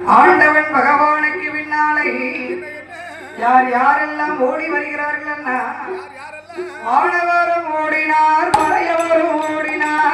ஆண்டவன் பகவானுக்கு பின்னாலே. யார் யாரெல்லாம் ஓடி வருகிறார்கள் வானவரும் ஓடினார் மறையவரும் ஓடினார்.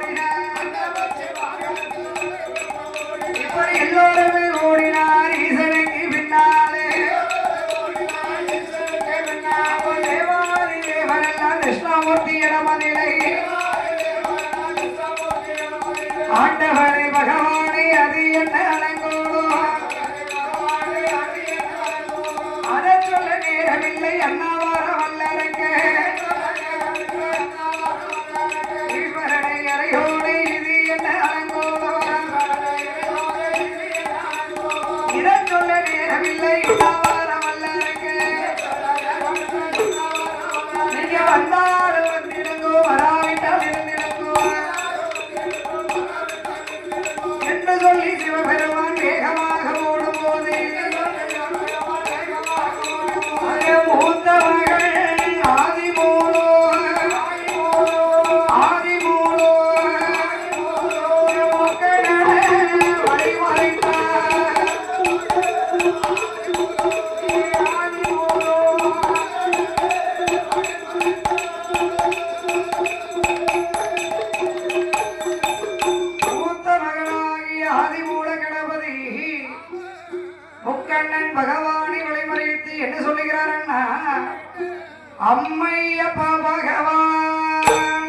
ஆண்டவர் சொல்லுகிறாருன்னா அம்மையப்பா பகவான்.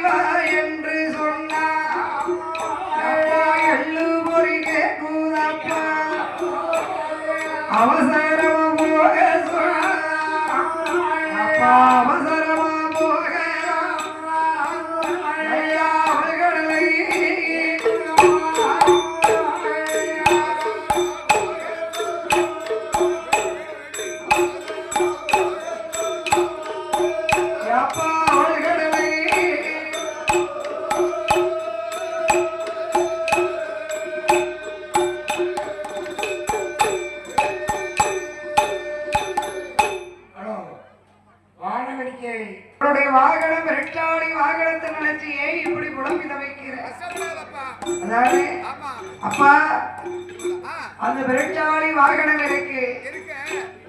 Shiva. அவருடைய வாகனம் ரெட்டாளி வாகனத்தை நினைச்சு ஏன் இப்படி புலம்பி தவிக்கிற? அதாவது அப்பா அந்த விரட்டாளி வாகனம் இருக்கு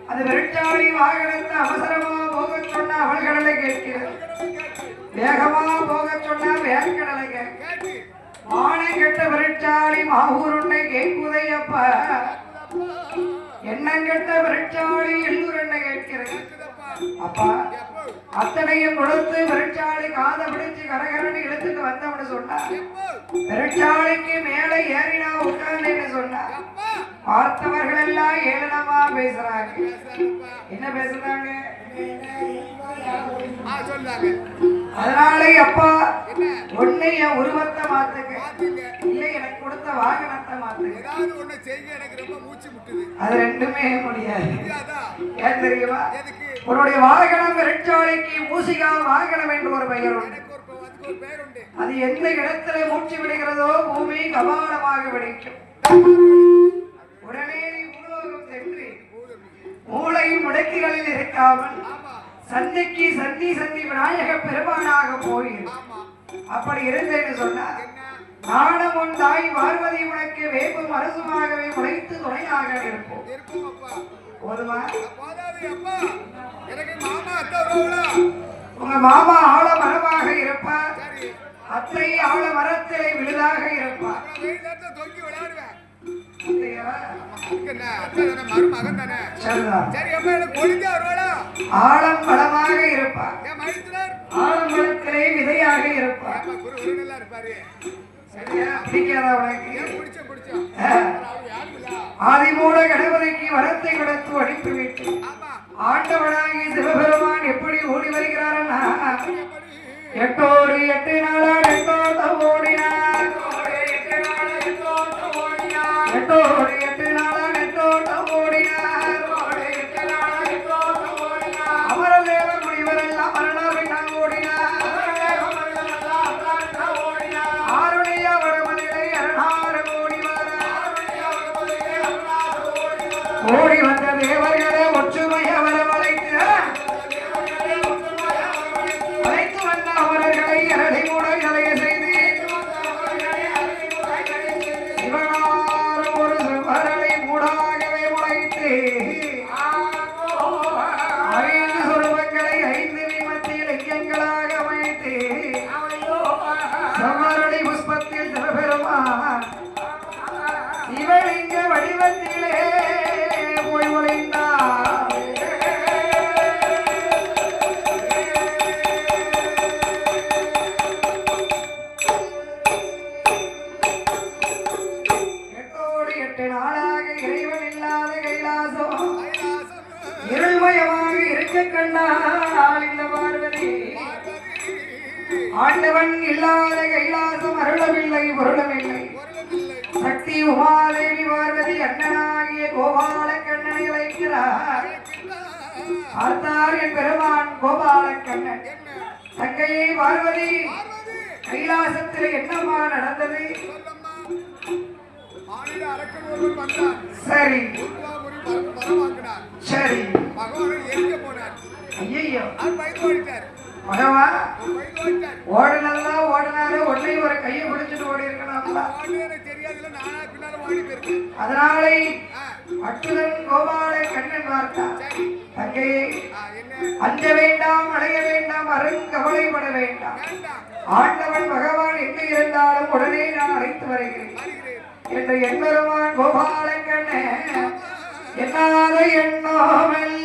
அந்த விரட்டாளி வாகனத்தை அவசரமா போக சொன்னா அவள்கடலை கேட்கிறது. வேகமா போக சொன்னா வேர்க்கடலை கேட்க மானை கெட்ட விரட்டாளி மாவூருண்டை கேட்குதை அப்பா. எண்ணங்கெட்ட விரட்டாளி எல்லூர் என்ன கேட்கிறது. அப்பா அத்தனையும் கொடுத்து விரட்டாளி காத பிடிச்சு கரகரன்னு இழுத்துட்டு வந்தவனு சொன்னா. விரட்டாளிக்கு மேலே ஏறினா உட்கார்ந்து சொன்னா. பார்த்தவர்கள் எல்லாம் ஏளனமா பேசுறாங்க. என்ன பேசுறாங்க? அதனாலே அப்பா ஒண்ணு என் உருவத்தை மாத்துங்க. இல்ல எனக்கு கொடுத்த வாகனத்தை மாத்துங்க. ஏதாவது ஒண்ணு செய்ய எனக்கு ரொம்ப மூச்சு முட்டுது. அது ரெண்டுமே முடியாது. ஏன் தெரியுமா? உன்னுடைய வாகனம் விரட்டாளிக்கு மூசிகா வாகனம் என்று ஒரு பெயர் உண்டு. எனக்கு ஒரு அதுக்கு ஒரு பேர் உண்டு. அது எந்த இடத்துல மூச்சு விடுகிறதோ பூமி கபாலமாக வெடிக்கும் உடனே நீ பூலோகம் சென்று மூளை முடக்கிகளில் இருக்காமல் சந்திக்கு சந்தி சந்தி விநாயக பெருமானாக ஆமா. அப்படி இருந்தேன்னு சொன்னா உன் தாய் பார்வதி உனக்கு வேப்பும் அரசுமாகவே முளைத்து துணையாக இருப்போம் போதுமா? உங்க மாமா ஆழ மரமாக இருப்பார். அத்தை ஆழ மரத்திலே விழுதாக இருப்பார். மருமகன் தானே? சரி அப்பா எனக்கு கொழுந்தா வருவாளா? ஆழம் இருப்பார். ஆழமரத்திலே விதையாக இருப்பார். ஆதிமூல கணபதிக்கு வரத்தை கொடுத்து அனுப்பிவிட்டு ஆண்டவனாகி சிவபெருமான் எப்படி ஓடி வருகிறாரன்னா எட்டோடு எட்டு நாளா எட்டோட்டம் ஓடினார். எட்டோடு எட்டு நாளா இல்லாத கைலாசம் அருளவில்லை பொருளவில்லை சக்தி உமாதேவி பார்வதி அண்ணனாகிய கோபால கண்ணனை வைக்கிறார் பார்த்தார் என் பெருமான் கோபால கண்ணன் தங்கையை பார்வதி கைலாசத்தில் என்னம்மா நடந்தது? சரி. சரி. ஐயோ பயந்து ஓடிட்டார். மகவா? அவர் பயந்து ஓடினாரு. உடனே ஒரு கையை பிடிச்சிட்டு ஓடி இருக்கணும்ல அதனாலே அட்டுதன் கோபால கண்ணன் பார்த்தார். தங்கையை அஞ்ச வேண்டாம் அடைய வேண்டாம் அருங்கவலைப்பட வேண்டாம் வேண்டாம். ஆண்டவன் பகவான் எங்கு இருந்தாலும் உடனே நான் அழைத்து வருகிறேன். என்று எம்பெருமான் கோபால கண்ணே என்னாத எண்ணோமெல்லாம்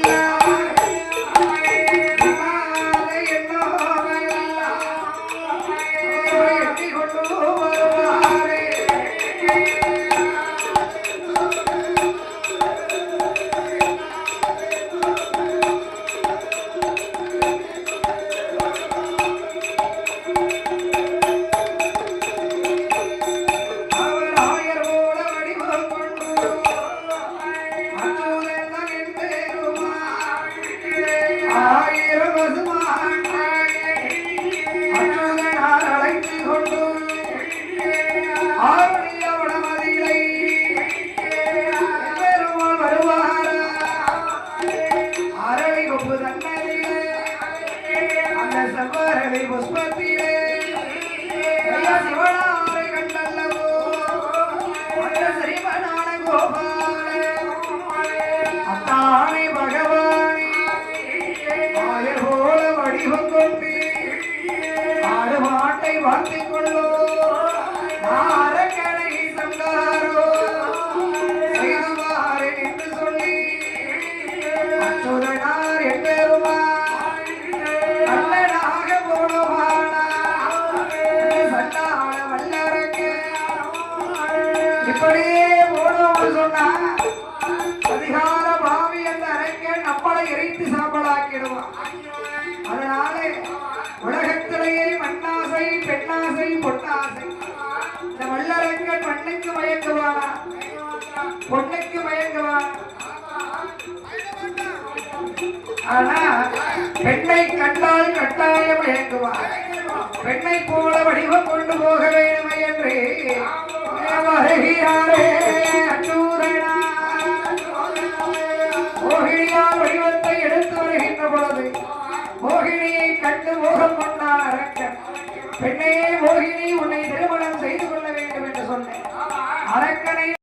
தெய்வம் தோல்வி ஆடுவாட்டை வாழ்த்தி கொள்ளோ ஆரக்கடை சந்தாரோ. செய்துவாரே என்று சொல்லி. அச்சுதனார் எட்டேருமா கண்ணனாக போனவானா சண்டான வல்லரக்க இப்படியே போனவன் சொன்னா அதிகார பாவி என்று அரைக்க நம்மளை எரித்து சாம்பலாக்கிடுவான். வல்லரக்கன் மண்ணுக்கு மயங்குவானா பொண்ணுக்கு மயங்குவான் ஆனா பெண்ணை கண்டால் கட்டாயம் மயங்குவான் பெண்ணை போல வடிவம் கொண்டு போக வேண்டுமே என்று. வருகிறாரே